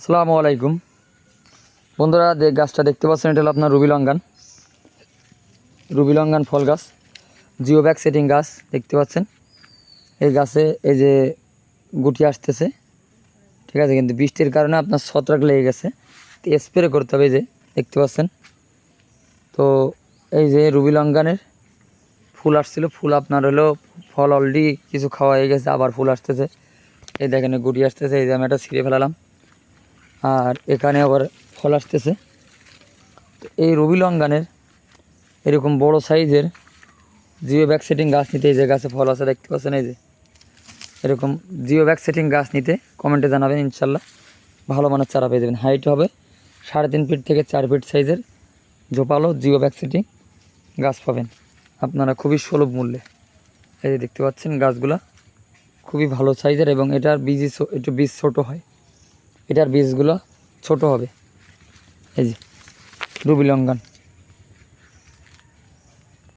আসসালামু আলাইকুম। বন্ধুরা, যে গাছটা দেখতে পাচ্ছেন, এটা হলো আপনার রুবি লঙ্গান রুবি লঙ্গান ফল গাছ জিও ব্যাগ সেটিং গাছ দেখতে পাচ্ছেন। এই গাছে এই যে গুটি আসতেছে, ঠিক আছে, কিন্তু বৃষ্টির কারণে আপনার ছত্রাক লেগে গেছে। তো স্প্রে করতে হবে এই যে, দেখতে পাচ্ছেন। তো এই যে রুবি লঙ্গানের ফুল আসছিল, ফুল আপনার হলো ফল অলরেডি কিছু খাওয়া হয়ে গেছে, আবার ফুল আসতেছে। এই দেখেন, গুটি আসতেছে, এই যে আমি একটা ছিঁড়ে ফেলালাম। আর এখানে আবার ফল আসতেছে। এই রবি লঙ্গানের এরকম বড় সাইজের জিও ব্যাক সেটিং গাছ নিতে এই যে গাছে ফল আছে, দেখতে পাচ্ছেন এই যে। এরকম জিও ব্যাক সেটিং গাছ নিতে কমেন্টে জানাবেন, ইনশাল্লাহ। ভালো মানের চারা পেয়ে যাবেন। হাইট হবে সাড়ে তিন ফিট থেকে চার ফিট সাইজের জোপালো জিও ব্যাক সেটিং গাছ পাবেন। আপনারা খুবই সুলভ মূল্যে। এই যে দেখতে পাচ্ছেন গাছগুলা খুবই ভালো সাইজের এবং এটার বীজ একটু বীজ ছোটো হয়। এটার বীজগুলো ছোট হবে। এই যে রুবি লঙ্গান